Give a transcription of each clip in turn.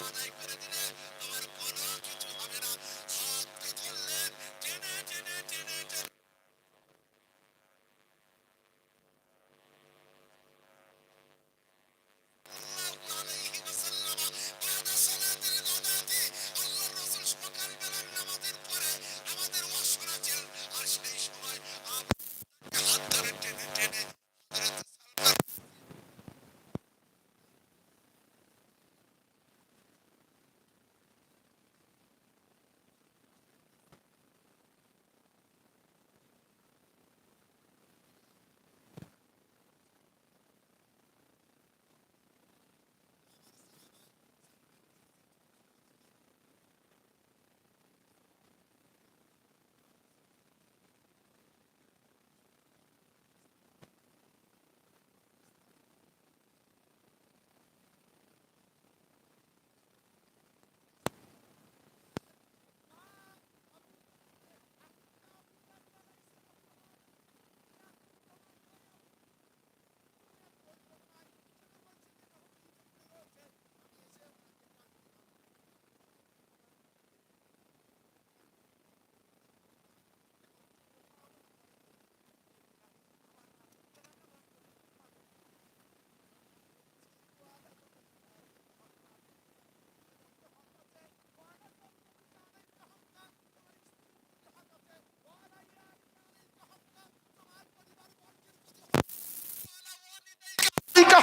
all they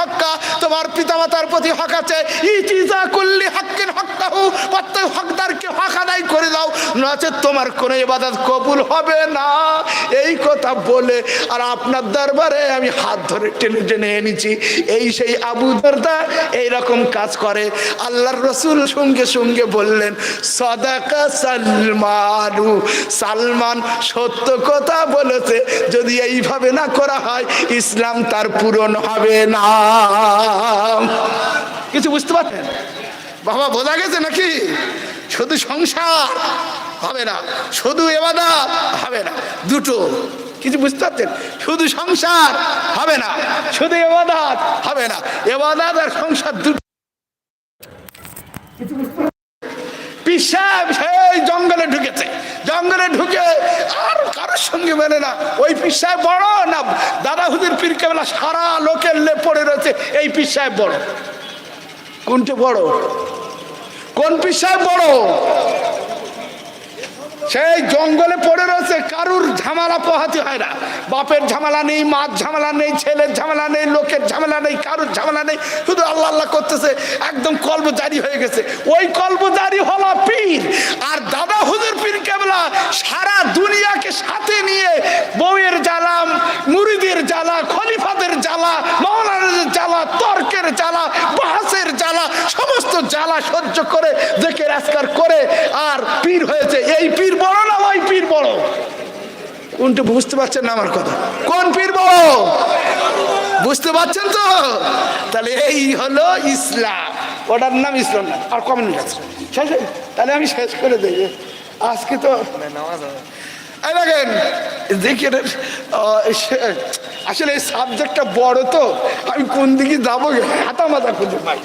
Hakka, তোমার পিতামাতার প্রতি হক আছে। ইতিজা কুল্লি হক্কিন হক্কাহু, প্রত্যেক হকদারকে হক আদায় করে দাও নচেত তোমার কোনো ইবাদত কবুল হবে না। এই কথা বলে, আর আপনার দরবারে আমি হাত ধরে টেনে টেনে এনেছি। এই সেই আবু দরদা এইরকম কাজ করে। আল্লাহর রসুল সঙ্গে সঙ্গে বললেন, সদাকা সালমানু। সালমান সত্য কথা বলেছে। যদি এইভাবে না করা হয়, ইসলাম তার পূরণ হবে না। কিছু বুঝতে পারছেন? বাবা বোঝা গেছে নাকি? শুধু সংসার হবে না শুধু এবাদা হবে না দুটো। কিছু বুঝতে পারছেন? শুধু সংসার হবে না শুধু এবাদাত হবে না এবাদাত আর সংসার দুটো। পিসাব সেই জঙ্গলে ঢুকেছে। জঙ্গলে ঢুকে আর কারোর সঙ্গে মেনে না। ওই পিসায় বড় না দাদা হুদির পীর কেবলা সারা লোকের লে পড়ে রয়েছে, এই পিসায় বড়। কোনটা বড়? কোন পিসায় বড়? সেই জঙ্গলে পড়ে রয়েছে, কারুর ঝামেলা পোহাতে হয় না। বাপের ঝামেলা নেই, মার ঝামেলা নেই, ছেলের ঝামেলা নেই, লোকের ঝামেলা নেই, কারুর ঝামেলা নেই। শুধু আল্লাহ আল্লাহ করতেছে, একদম কল্প জারি হয়ে গেছে। ওই কল্প জারি হলো পীর। আর দাদা হুজুর পীর কেবলা সারা দুনিয়াকে সাথে নিয়ে বউয়ের জ্বালা মুরিদের জ্বালা, খলিফাদের জ্বালা মৌলানাদের জ্বালা, তর্কের জ্বালা বাহাসের জ্বালা, সমস্ত জ্বালা সহ্য করে, দেখে রাজকার করে আর পীর হয়েছে। এই পীর বড় না ওই পীর বড়? কোনটা বুঝতে পারছেন না আমার কথা। কোন পীর বড়? বুঝতে পারছেন তো? তাহলে এই হলো ইসলাম। ওটার নাম ইসলাম না। আর কমিউনিট আছে। শেষ তাহলে আমি শেষ করে দেই। আজকে তো দেখেন দেখেন আসলে এই সাবজেক্টটা বড় তো। আমি কোন দিকে যাব? হাতা মাথা খুঁজে পাই।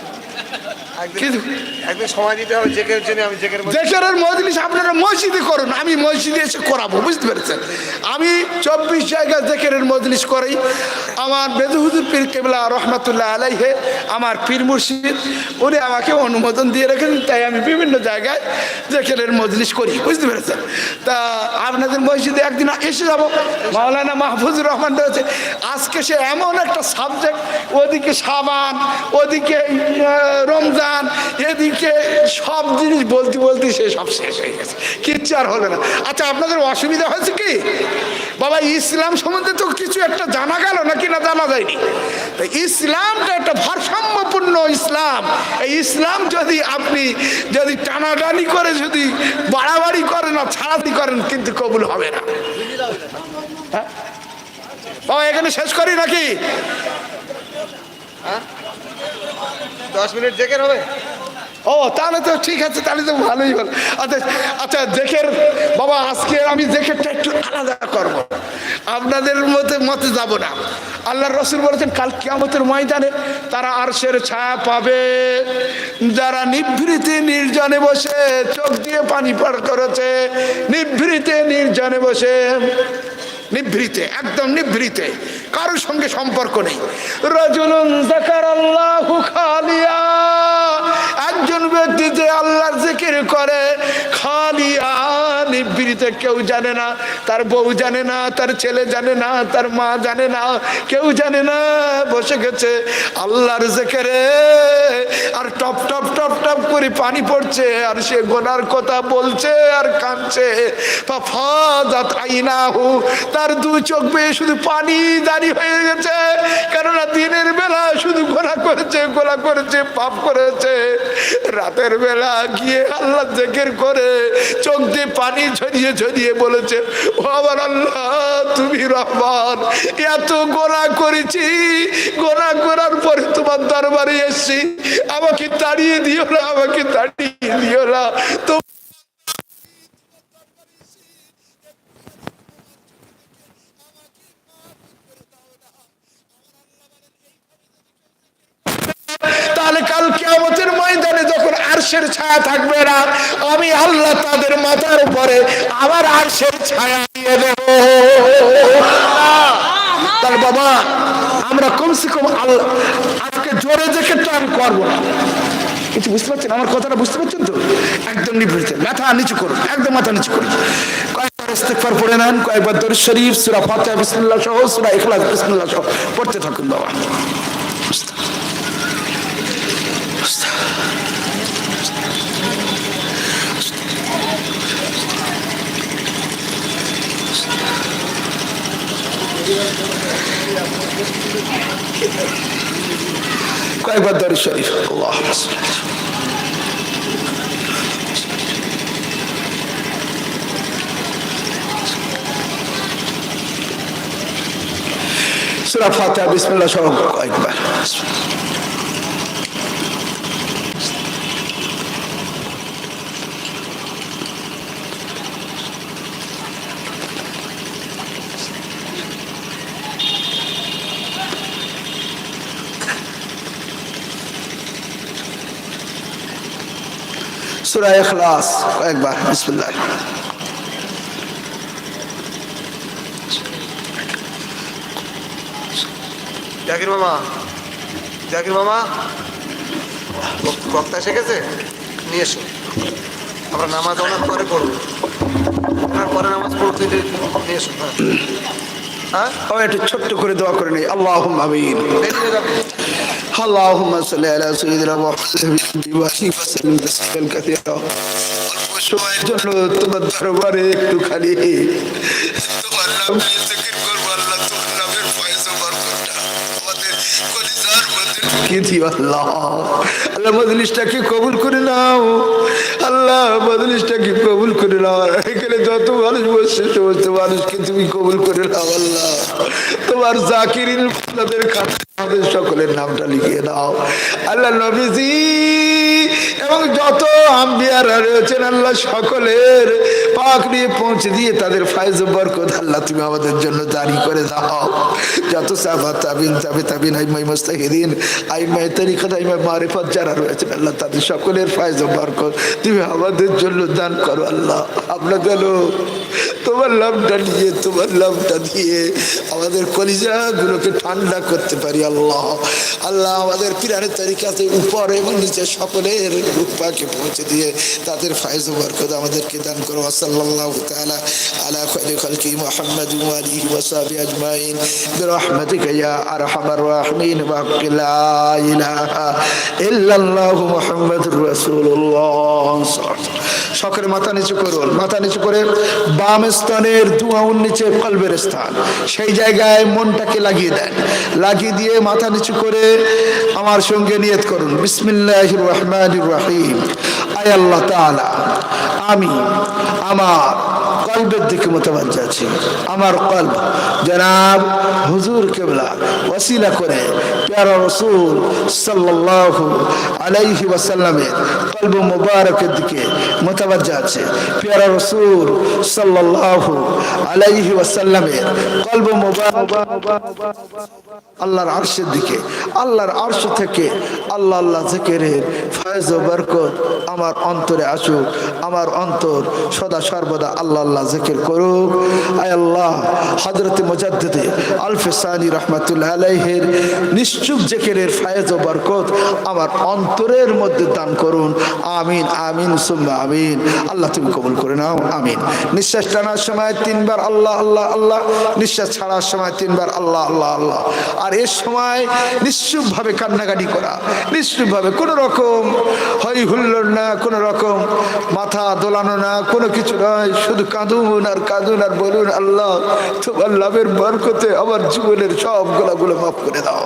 কিন্তু একদিন সময় দিতে হবে জেকের জন্য আমি জেকের মধ্যে মজলিস আপনারা মসজিদে করুন আমি মসজিদে এসে করাবো বুঝতে পেরেছেন? আমি চব্বিশ জেকেরের মজলিস করাই আমার বেদুহুদুর পীর কেবলা রহমতুল্লাহ আলাইহে আমার পীর মুর্শিদ উনি আমাকে অনুমোদন দিয়ে রেখেছেন তাই আমি বিভিন্ন জায়গায় জেকেরের মজলিস করি বুঝতে পেরেছেন? তা আপনাদের মসজিদে একদিন এসে যাব মাওলানা মাহফুজুর রহমান রয়েছে আজকে সে এমন একটা সাবজেক্ট ওদিকে সাবান ওদিকে আহ, রমজান এদিকে সব জিনিস বলতে বলতে সে সব শেষ হয়ে গেছে। কিচ্ছু আর হলো না। আচ্ছা আপনাদের অসুবিধা হয়েছে কি? বাবা, ইসলাম সম্বন্ধে তো কিছু একটা জানা গেল নাকি না জানা যায়নি? ইসলামটা একটা ভারসাম্যপূর্ণ ইসলাম। এই ইসলাম যদি আপনি যদি টানাটানি করে যদি বাড়াবাড়ি করেন না ছাড়াতি করেন, কিন্তু কবুল হবে না। হ্যাঁ? বাবা, এখানে শেষ করি নাকি? দশ মিনিট জেকের হবে? ও, তাহলে তো ঠিক আছে, তাহলে তো ভালোই হল। আচ্ছা আচ্ছা দেখের বাবা, আজকে আমি দেখেরটা একটু আলাদা করব। আপনাদের মতে মতে যাব না। আল্লাহ রসুল বলেছেন, কাল কিয়ামতের ময়দানে তারা আরশের ছায়া পাবে। যারা নিভৃতে নির্জনে বসে চোখ দিয়ে পানি পার করেছে, নিভৃতে নির্জনে বসে নিভৃতে, একদম নিভৃতে। কারোর সঙ্গে সম্পর্ক নেই। রজুলুন আল্লাহ খালিয়া। একজন ব্যক্তি যে আল্লাহর জিকির করে, খালিয়া নিভৃতে কেউ জানে না, তার বউ জানে না, তার ছেলে জানে না, তার মা জানে না, কেউ জানে না, বসে গেছে আল্লাহর জিকিরে। আর টপ টপ টপ টপ করে পানি পড়ছে, আর সে গোনার কথা বলছে আর কাঁদছে। তার দু চোখ বেয়ে শুধু পানি দাঁড়ি হয়ে গেছে, কেননা দিনের বেলা শুধু গোনা করেছে গোলা করেছে, পাপ করেছে। রাতের বেলা গিয়ে আল্লাহ জেকের করে, চোখ দিয়ে পানি ঝরিয়ে ঝরিয়ে বলেছে, ও আমার আল্লাহ, তুমি রহমান। এত গোনা করেছি, গোনা করার পরে তোমার দরবারে এসছি। আমাকে তাড়িয়ে দিও না, আমাকে তাড়িয়ে দিও না। তো তাহলে কাল যখন আরশের ছায়া থাকবে না। আমি আল্লাহ তাদের মাথার উপরে আবার আরশের ছায়া দিয়ে দেব। তাহলে বাবা আমরা কমসে কম আজকে জোরে দেখে তো আমি করব না। কিছু বুঝতে পারছেন আমার কথাটা বুঝতে পারছেন তো? একদম নিভৃতে মাথা নিচু করুন একদম মাথা নিচু করুন। কয়েকবার ইস্তেগফার পড়ে নেন কয়েকবার দরুদ শরীফ সূরা ফাতিহা বিসমিল্লাহ সহ সূরা ইখলাস বিসমিল্লাহ সহ পড়তে থাকুন বাবা। কয়েকবার দরুদ শরীফ আল্লাহ সুরা ফাতিহা বিসমিল্লাহ সহ কয়েকবার সুরা কয়েকবার বিসমিল্লাহ। জাকির মামা জাকির মামা বক- বক্তা শিখেছে নিয়ে এসো। আমরা নামাজ ওনার পরে পড়ব। ওনার পরে নামাজ পড়তে নিয়ে এসো। হ্যাঁ? ও একটু ছোট্ট করে দোয়া করে নেই। আল্লাহ আমিন। اللهم صل على سيدنا محمد وعلى وسلم تسليما كثيرا সময়ের জন্য তোমার দরবারে একটু খালি তোমার নাম নিয়ে জিকির করবো আল্লাহ তোমার নামের ফয়েজ ও বরকতটা আমাদের কলিজার মধ্যে ঢুকিয়ে দিও আল্লাহ আল্লাহ মজলিসটাকে কবুল করে নাও আল্লাহ মজলিসটাকে কবুল করে নাও এখানে যত মানুষ বসছে সমস্ত মানুষকে তুমি কবুল করে নাও আল্লাহ তোমার জাকিরিন আপনাদের খাতা আমাদের সকলের নামটা লিখিয়ে দাও। আল্লাহ নবীজি, এবং যত আম্বিয়ারা রয়েছেন আল্লাহ সকলের পাক নিয়ে পৌঁছে দিয়ে তাদের ফাইজ বরকত আল্লাহ তুমি আমাদের জন্য জারি করে দাও। যত সাফা তাবিন, তাবে তাবিন আইমাই মুস্তাহিদিন আইমাই তরিকত আইমাই মারিফত যারা রয়েছেন আল্লাহ তাদের সকলের ফায়জ বরকত তুমি আমাদের জন্য দান করো আল্লাহ। আমরা তোমার লাভটা নিয়ে, তোমার লাভটা দিয়ে আমাদের কলিজাগুলোকে ঠান্ডা করতে পারি আল্লাহ। আল্লাহ আমাদের পিরানের তরিকাতে উপর এবং নিচে সকলের রূপাকে পৌঁছে দিয়ে তাদের ফায়জ বরকত আমাদেরকে দান করো। তাআলা আলা খাইরি খালকি মুহাম্মদ ওয়া আলিহি ওয়া সাহবিহি আজমাইন। বিরহমাতিকা ইয়া আরহামার রাহিমিন। ওয়া লা ইলাহা ইল্লাল্লাহু মুহাম্মাদুর রাসূলুল্লাহ। সকলে মাথা নিচু করুন, মাথা নিচু করে বাম স্থানের দুয়াউন নিচে কলবের স্থান। সেই জায়গায় মনটাকে লাগিয়ে দেন। লাগিয়ে দিয়ে মাথা নিচু করে আমার সঙ্গে নিয়ত করুন। বিসমিল্লাহ রহমান রাহিম। আয় আল্লাহ তাআলা, আমি আমার কলবের দিকে মোতাবাজ্য আছি। আমার কলব জনাব হুজুর কেবলা ওসিলা করে প্যারা রসুল সাল্লাল্লাহু আলাইহি ওয়াসাল্লামের কলব মুবারকের দিকে মোতাবাজ্য আছে। প্যারা রসুল সাল্লাল্লাহু আলাইহি ওয়াসাল্লামের কলব মুবারক আল্লাহর আরশের দিকে, আল্লাহর আরশ থেকে আল্লাহ আল্লাহ জিকিরের ফয়েজ ও বরকত আমার অন্তরে আসুক, আমার অন্তর সদা সর্বদা আল্লাহ আল্লাহ জিকির করুক। আয় আল্লাহ হজরত মুজাদ্দিদে আলফে সানি রহমাতুল্লাহ আলাইহের নিশ্চুপ জিকিরের ফয়েজ ও বরকত আমার অন্তরের মধ্যে দান করুন। আমিন আমিন, সুম্মা আমিন। আল্লাহ তুমি কবুল করে নাও, আমিন। নিঃশ্বাস টানার সময় তিনবার আল্লাহ আল্লাহ আল্লাহ। নিঃশ্বাস ছাড়ার সময় তিনবার আল্লাহ আল্লাহ আল্লাহ। আর এর সময় নিশ্চুপভাবে কান্নাকাটি করা, নিশ্চুপভাবে কোনো রকম হই হুল্লোড় না, কোনো রকম মাথা দোলানো না, কোনো কিছু নয়। শুধু কাঁদুন আর কাঁদুন আর বলুন, আল্লাহ, তোমার লাভের বরকতে আমার জীবনের সব গোলাগুলো মাফ করে দাও।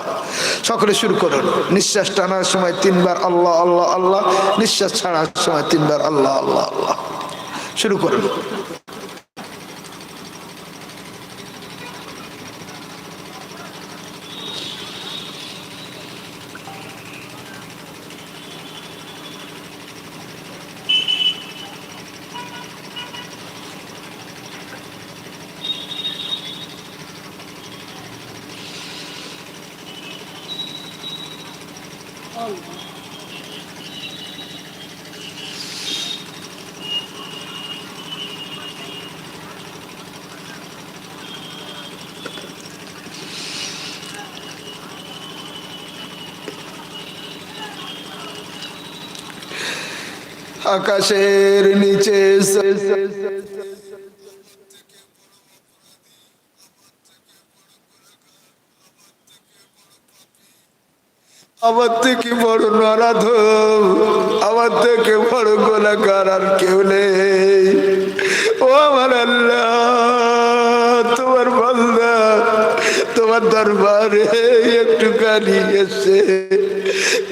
সকলে শুরু করুন। নিঃশ্বাস টানার সময় তিনবার আল্লাহ আল্লাহ আল্লাহ। নিঃশ্বাস ছাড়ার সময় তিনবার আল্লাহ আল্লাহ আল্লাহ। শুরু করুন। আকাশের নিচে আমার থেকে বড় নরাধ আমার থেকে বড় গোলাকার আর কেউ নেই। ও আমার তোমার বান্দা, তোমার দরবারে একটু গালি এসে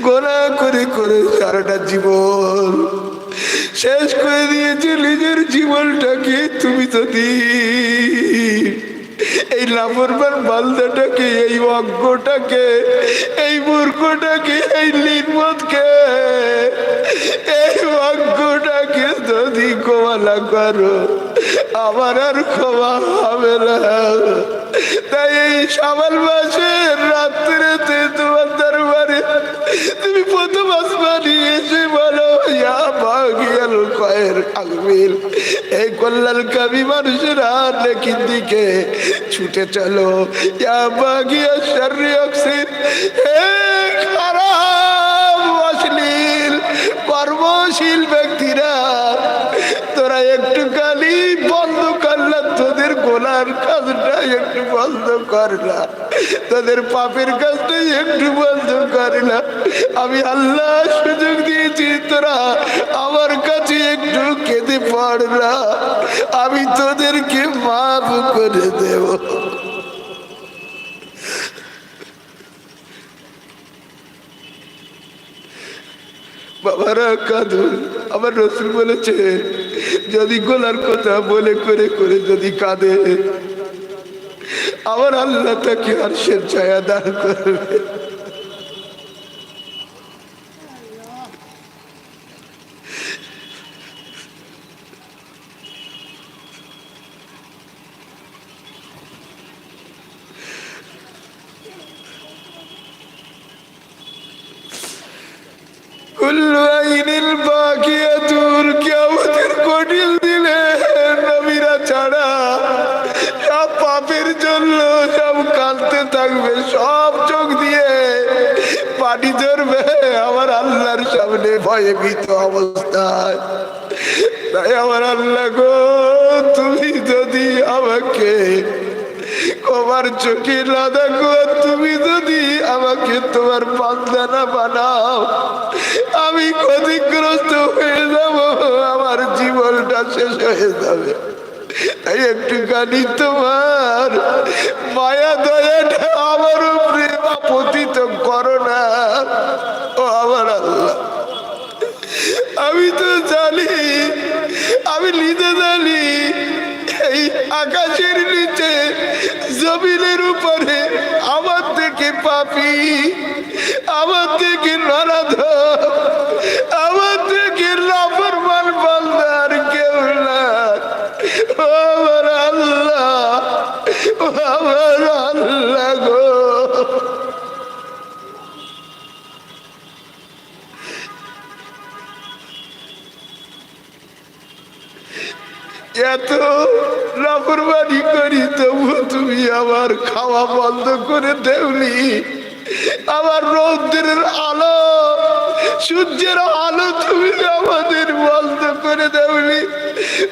গোলা করে করে সারাটা জীবন শেষ করে দিয়েছে নিজের জীবনটাকে। তুমি তো দি এই লাভরমান বালদাটাকে, এই অজ্ঞটাকে, এই মূর্খটাকে, এই নির্মদকে এই অজ্ঞটাকে যদি ক্ষমা করো, আমার আর ক্ষমা হবে না। তাই এই সাবাল মাসের রাত্রিতে তোমার তুমি প্রথম আসমানি এসে বলো, ইয়া কয়ের এই কল্যাণ কবি মানুষের আর লেখির দিকে ছুটে চলো। ইয়া শরীর অক্সিন, হে খারাপ অশ্লীল, কর্মশীল কাজটা একটু বন্ধ করলা তোদের পাপের কাজটা একটু বন্ধ করলা আমি আল্লাহ সুযোগ দিয়েছি, তোরা আমার কাছে একটু কেঁদে পড়লা আমি তোদেরকে মাফ করে দেব। বাবারা, কাঁদুন। আমার রসুল বলেছে, যদি গোলার কথা বলে করে করে যদি কাঁদে, আমার আল্লাহ তাকে আর সে ছায়া দাঁড় করবে কুল্লু আইনিল বাকিয়াতুল কিয়ামতের কঠিন দিলে নবীরা ছাড়া সব পাপের জন্য সব কাঁদতে থাকবে সব চোখ দিয়ে পানি ধরবে আমার আল্লাহর সামনে ভীত অবস্থায়। তাই আমার আল্লাহ গো, তুমি যদি আমাকে তোমার চোখে না দেখো, তুমি যদি আমাকে তোমার বান্দানা বানাও, আমি ক্ষতিগ্রস্ত হয়ে যাব, আমার জীবনটা শেষ হয়ে যাবে। তাই একটুখানি তোমার মায়া দয়াটা জমিনের উপরে আমার থেকে পাপি আমার থেকে নরাধ। আমার খাওয়া বন্ধ করে দেওনি। আমার রৌদ্রের আলো, সূর্যের আলো তুমি আমাদের বন্ধ করে দেওনি,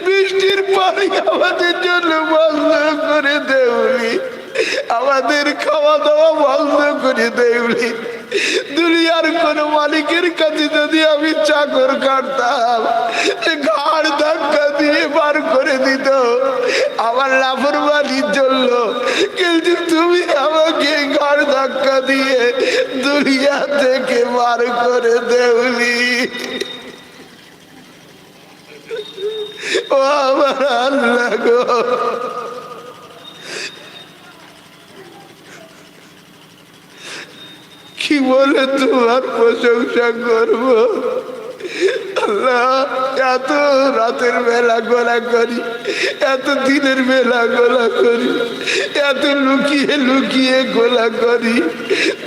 বৃষ্টির পানি আমাদের জন্য বন্ধ করে দেওনি, আমাদের খাওয়া দাওয়া বন্ধ করে দেওনি। দুনিয়ার কোন মালিকের কাছে যদি আমি চাকর কাটতাম ঘাড় ধাক্কা দিয়ে বার করে দিত। আমার লাফরমানির জন্য। কিন্তু তুমি আমাকে ঘাড় ধাক্কা দিয়ে দুনিয়া থেকে বার করে দেউলি ও আমার আল্লাহ গো। কি বলে তোমার প্রশংসা করব। আল্লাহ, এত রাতের বেলা গোলা করি, এত দিনের বেলা গোলা করি, এত লুকিয়ে লুকিয়ে গোলা করি।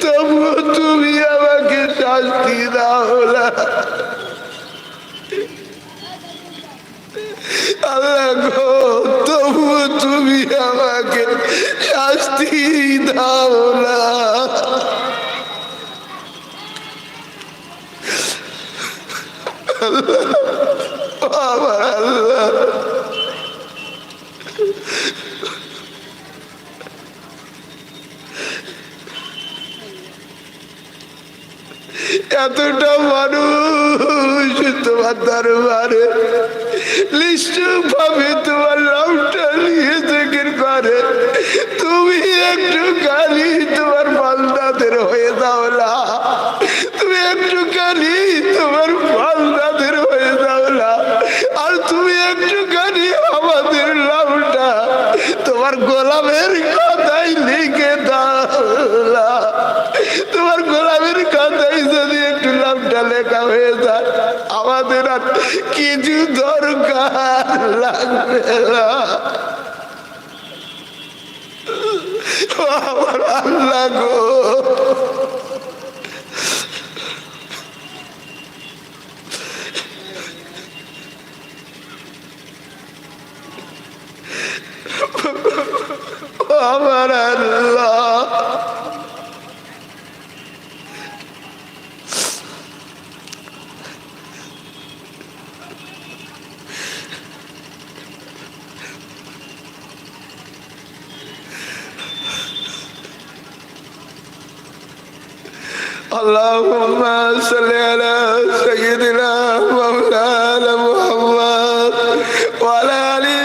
তবুও তুমি আমাকে শাস্তি দাও না। আল্লাহ গো তবুও তুমি আমাকে শাস্তি দাও না। আমার আল্লাহ এতটা মানুষ তোমার দরবারে, নিশ্চয় ভাবে তোমার নামটা নিয়ে জিকির করে। তুমি একটু কালি তোমার বান্দাদের হয়ে দাও না। আর কিছু দরকার লাগবে না। আমার আল্লাহ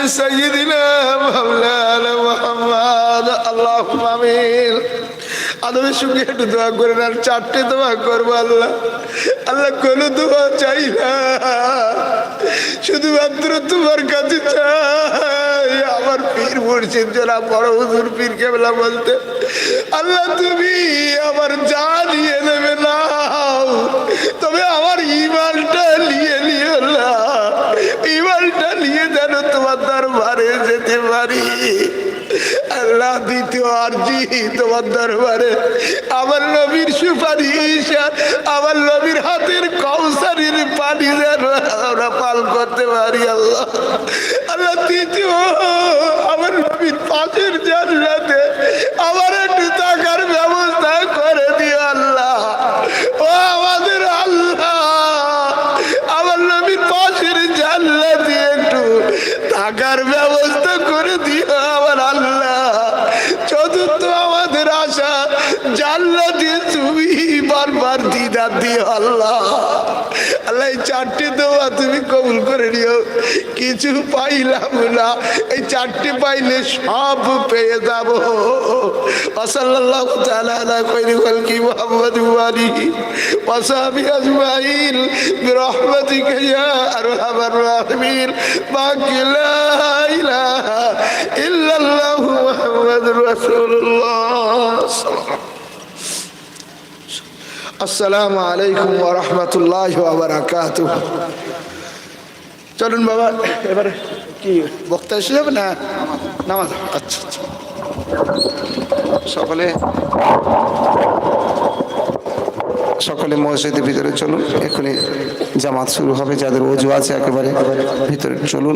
سيدنا مولانا محمد اللهم امين আদমের সঙ্গে একটু দোয়া করেন আর চারটে দোয়া করবো আল্লাহ আল্লাহ কোনো দোয়া চাই না শুধুমাত্র তোমার কাছে চাই আমার পীর মুর্শিদ যারা বড় হুজুর পীর কেবলা বলতে আল্লাহ তুমি আমার যা নিয়ে নেবে না তবে আমার ইমানটা নিয়ে নিও না ইমানটা নিয়ে যেন তোমার দরবারে যেতে পারি? আল্লাহ দ্বিতীয় আরজি তোমার দরবারে। আমার নবীর সুপারিশ, আমার নবীর হাতের কৌসারির পানি যেন আমরা পাল করতে পারি, আল্লাহ। আল্লাহ তৃতীয় আমার নবীর পাশের জানলাতে আমার একটু টাকার আল্লাহ। আল্লাহ, এই চারটে দোয়া তুমি কবুল করে নিও। কিছু পাইলাম না। এই চারটে পাইলে সব পেয়ে যাব। ওসাল্লাল্লাহু তাআলা আলা খায়রি খালকি মুহাম্মদ ওয়া আলিহি ওয়া সাহবিহি আজমাইন। বিরহমাতিকা ইয়া আরহামার রাহিমিন। বাকি লা ইলাহা ইল্লাল্লাহু মুহাম্মাদুর রাসূলুল্লাহ। আসসালামু আলাইকুম রাহমাতুল্লাহি ওয়া বারাকাতুহু। চলুন বাবা, এবারে কি, বক্তা এসে যাবে না? নামাজ। আচ্ছা আচ্ছা। সকলে সকলে মসজিদের ভিতরে চলুন, এখনই জামাত শুরু হবে, যাদের অজু আছে একেবারে ভিতরে। চলুন।